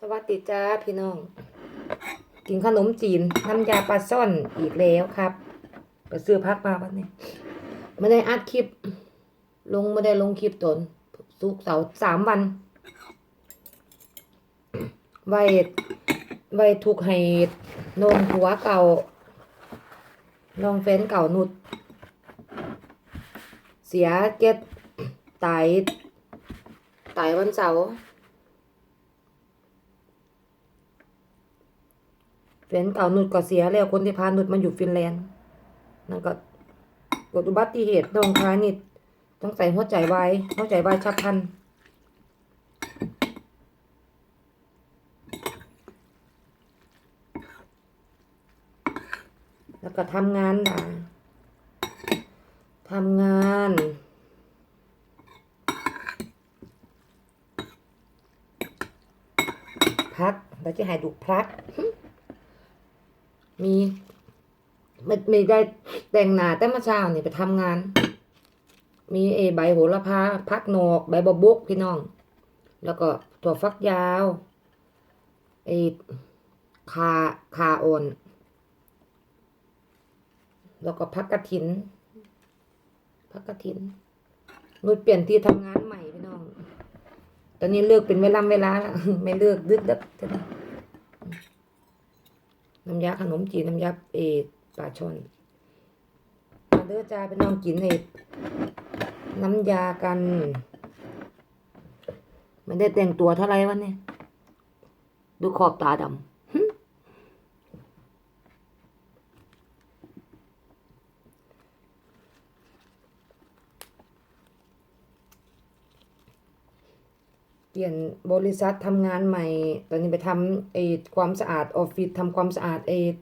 สวัสดีจ้าพี่น้อง กินขนมจีนน้ำยาปลาซ่อนอีกแล้วครับไปซื้อพักมาวันนี้ไม่ได้อัดคลิป ลงไม่ได้ลงคลิปตนสุกเสาสามวันไว้ไว้ถูกให้นมหัวเก่าน้องแฟนเก่านุด เสียเก็ดตายตายวันเสาร์ แฟนเก่านุดก็เสียแล้วคนที่พานุดมาอยู่ฟินแลนด์นั่นก็เกิดอุบัติเหตุน้องคายนี่ต้องใส่หัวใจไวายหัวใจไวายฉับพันแล้วก็ทำงานด่าทำงานพักเราจะให้ดูพัก มีไม่ไม่ได้แต่งหน้าแต่มื่อเช้านี่ไปทำงาน มีเอใบโหระพาพักนอกใบบบุกพี่น้อง แล้วก็ถั่วฟักยาวไอคาคาอ่อน แล้วก็พักกระถินพักกระถินนุยเปลี่ยนที่ทำงานใหม่พี่น้อง ตอนนี้เลิกเป็นเวลาเวลาแล้วไม่เลิกดึกดึกจะได้ น้ำยาขนมจีนน้ำยาเอปลาช่อนมาเด้อจ้าไปน้องกินเอน้ำยากันไม่ได้แต่งตัวเท่าไหรวะเนี่ยดูขอบตาดำหึ เปลี่ยนบริษัททำงานใหม่ ตอนนี้ไปทำเอทความสะอาดออฟฟิศทำความสะอาดเอท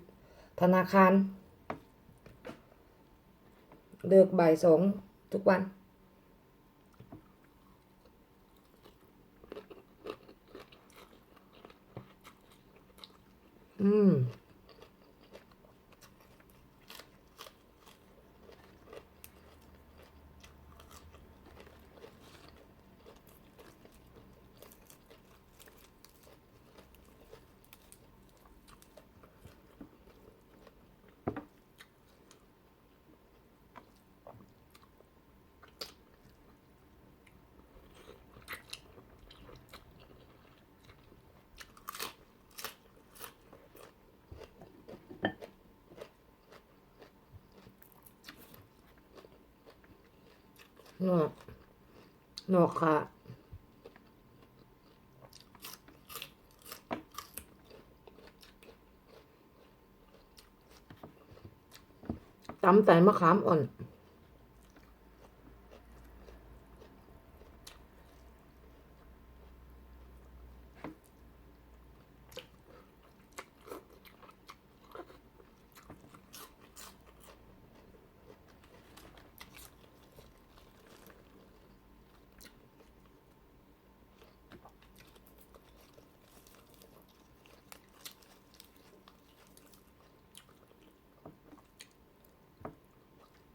ธนาคาร เลิกบ่ายสองทุกวัน อืม นอกนอกค่ะตำใส่มะขามอ่อน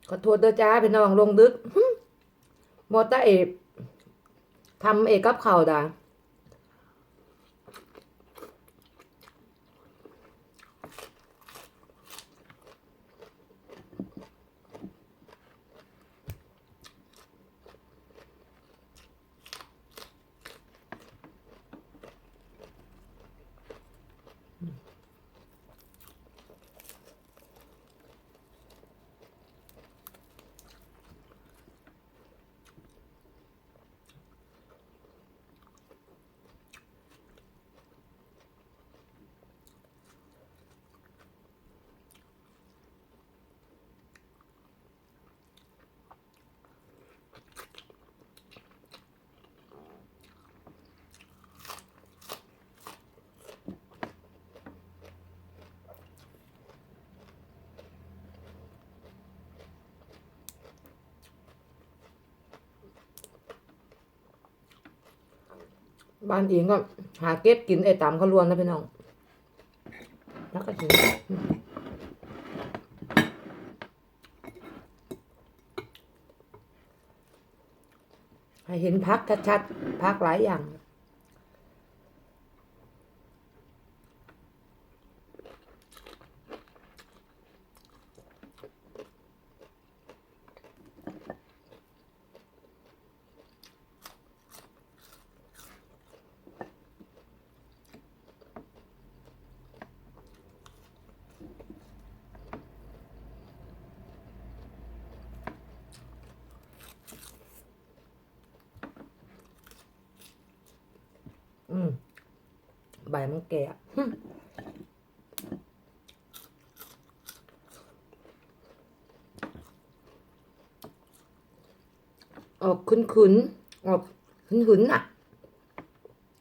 ขอโทษเด้อจ้าพี่น้องลงดึกหมอเตอร์เอกทำเอกกับเข่าวด่า บ้านเองก็หาเก็บกินไอ้ตามเขาลวนนะพี่น้องแล้วก็กินให้เห็นพักชัดๆพักหลายอย่าง ใบมันแก่ออกขุนขุนออกหืนหืนอะ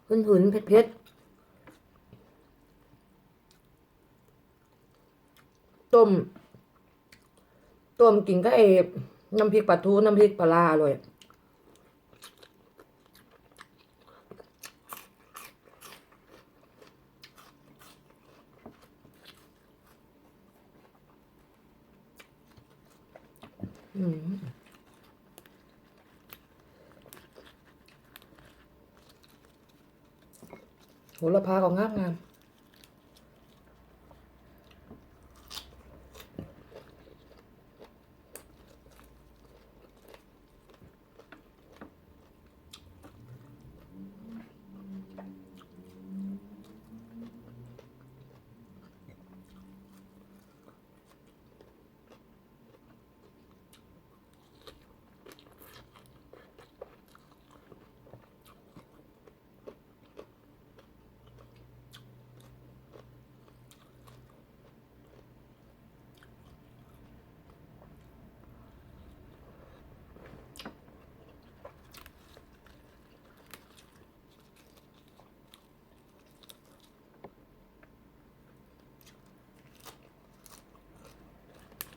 หืนหืนเผ็ดเผ็ดต้ม ต้มกินก็เอฟน้ำพริกปลาทูน้ำพริกปลาร้าอร่อย โหระพาของงามงาม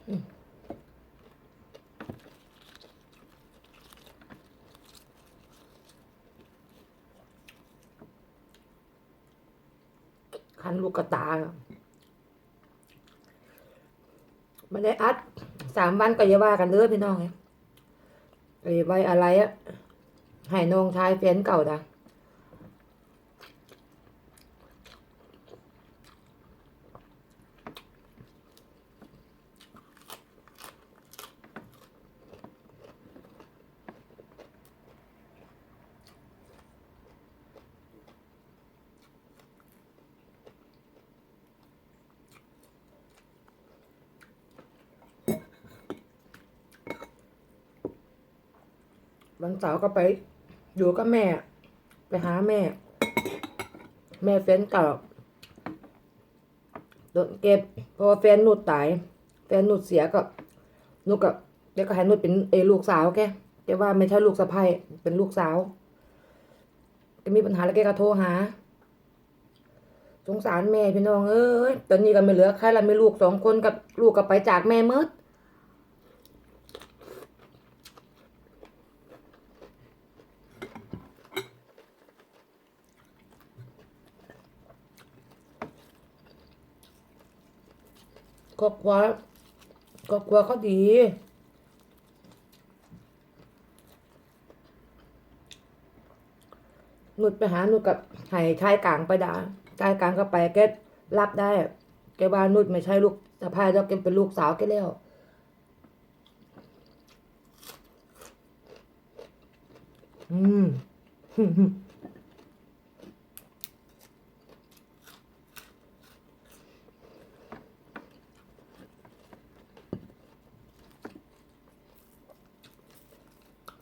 คันลูกกระตาไม่ได้อัดสามวันก็อย่าว่ากันเด้อพี่น้องเนี่ยไอ้ใบอะไรอะให้น้องชายแฟนเก่าดัง วันเสาร์ก็ไปอยู่กับแม่ ไปหาแม่ แม่แฟนเก่าโดนเก็บเพราะว่าแฟนนุดตาย แฟนนุดเสียก็นุดกับเดี๋ยวก็ให้นุดเป็นเอลูกสาวแกแกว่าไม่ใช่ลูกสะใภ้เป็นลูกสาวแกมีปัญหาแล้วแกก็โทรหาสงสารแม่พี่น้องเอ้ยตอนนี้ก็ไม่เหลือใครละไม่ลูกสองคนกับลูกก็ไปจากแม่เมด ครอบครัวครอบครัวเขาดีหนุดไปหาหนุดกับไห้ชายกลางไปด่าชายกลางก็ไปแกรับได้ แกว่านุดไม่ใช่ลูกสะพายแล้วแกเป็นลูกสาวแกแล้วอืม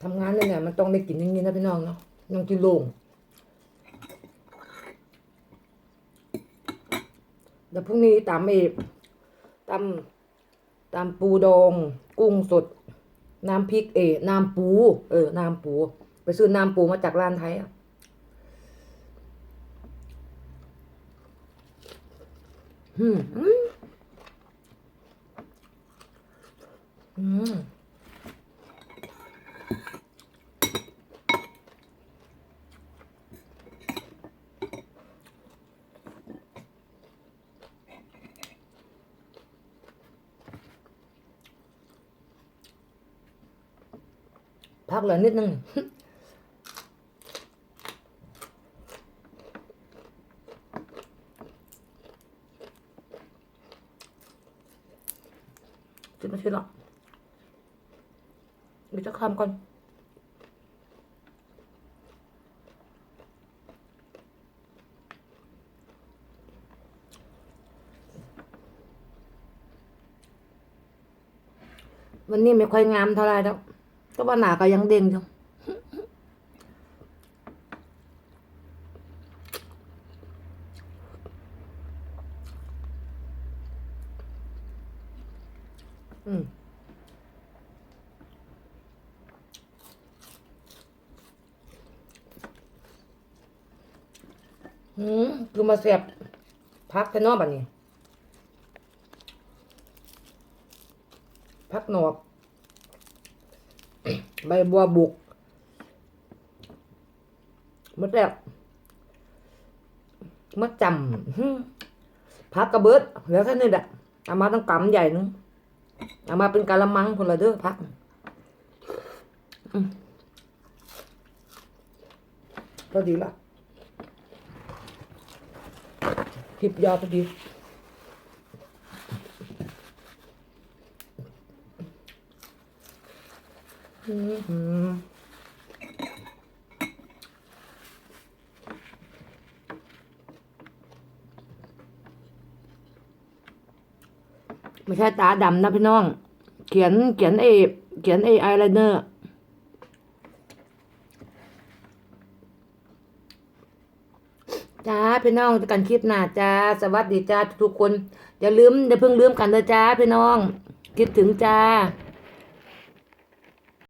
ทำงานเลยเนี่ยมัน ต้องได้กินอย่างนี้นะพี่น้องเนาะยังกินโล่งเดี๋ยวพรุ่งนี้ตำอีกตำตำปูดองกุ้งสด น้ำพริกเอน้ำปู เออ น้ำปู ไปซื้อน้ำปูมาจากร้านไทยอะอืมอืม พักเหลือนิดนึงสิบนาทีละเดี๋ยวจะคำก่อนวันนี้ไม่ค่อยงามเท่าไหรแล้ว ก็ว่าหนาก็ยังเด้งจังอืมอืมคือมาเสียบพักแต่นอกแบบนี้พักหนอก ใบบัวบุกมดแล้วมดจำพักกระเบิดเหลือแค่นี้แหละเอามาต้องกำใหญ่นึงเอามาเป็นกะละมังพนละเด้อพักอืมพอดีละคลิปยาวพอดี อืม ไม่ใช่ตาดำนะพี่น้อง เขียนเขียนเอเขียนเอไอไลเนอร์จ้าพี่น้องจอกันคลิปหน้าจ้า สวัสดีจ้าทุกคน อย่าลืมอย่าเพิ่งลืมกันเลยจ้าพี่น้อง คิดถึงจ้า